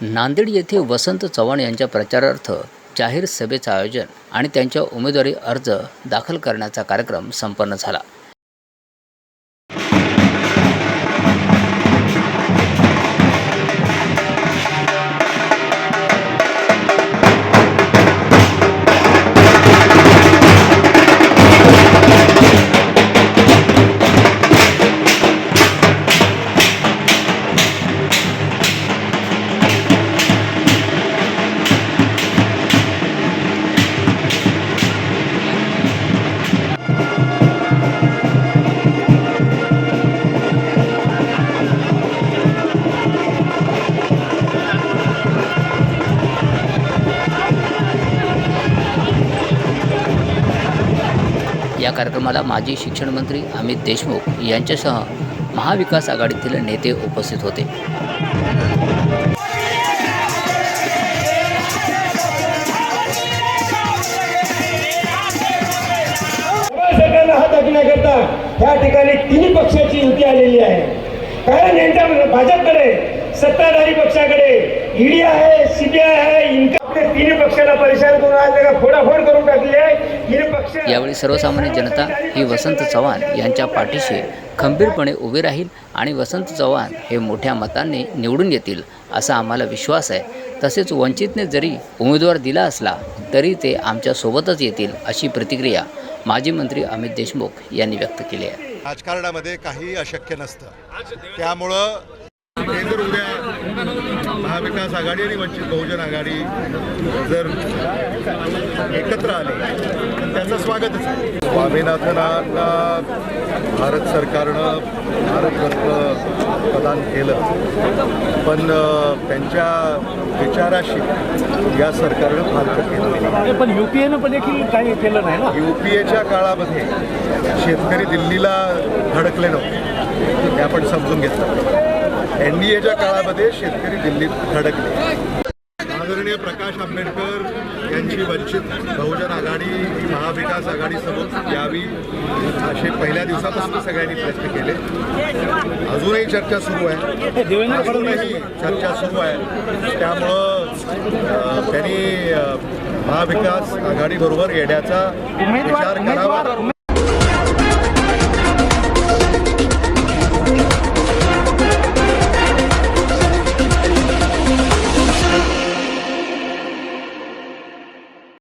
नांदेड येथे वसंत चव्हाण यांच्या प्रचारार्थ जाहीर सभेचं आयोजन आणि त्यांच्या उमेदवारी अर्ज दाखल करण्याचा कार्यक्रम संपन्न झाला. या कार्यक्रमाला माजी शिक्षण मंत्री अमित देशमुख यांच्यासह महाविकास आघाडीतील नेते उपस्थित होते. या ठिकाणी तिन्ही पक्षाची युती आलेली आहे. कारण यांच्या भाजपकडे सत्ताधारी पक्षाकडे ईडी आहे सीबीआय आहे इन्कम तिन्ही पक्षाला परेशान करून आज त्याला फोडाफोड करून टाकली आहे तिन्ही पक्ष यावेळी सर्वसामान्य जनता ही वसंत चव्हाण यांच्या पाठीशी खंबीरपणे उभी राहील आणि वसंत चव्हाण हे मोठ्या मतांनी निवडून येतील असा आम्हाला विश्वास आहे. तसेच वंचितने जरी उमेदवार दिला असला तरी ते आमच्यासोबतच येतील अशी प्रतिक्रिया माजी मंत्री अमित देशमुख यांनी व्यक्त केली आहे. राजकारणामध्ये काही अशक्य नसतं. त्यामुळं जर उद्या महाविकास आघाडी आणि वंचित बहुजन आघाडी जर एकत्र आले स्वागतच आहे स्वामीनाथनांना भारत सरकारनं भारतरत्न प्रदान केलं. पण त्यांच्या विचाराशी या सरकारनं फारकत केलं पण युपीएनं पण देखील काही केलं नाही ना? युपीएच्या काळामध्ये शेतकरी दिल्लीला धडकले नव्हते. हे आपण समजून घेतलं. एन डी एच्या काळामध्ये शेतकरी दिल्लीत धडकले आदरणीय प्रकाश आंबेडकर यांची वंचित बहुजन आघाडी ही महाविकास आघाडीसोबत यावी असे पहिल्या दिवसापासून सगळ्यांनी प्रयत्न केले. अजूनही चर्चा सुरू आहे. अजूनही चर्चा सुरू आहे. त्यामुळं त्यांनी महाविकास आघाडीबरोबर येण्याचा विचार करावा.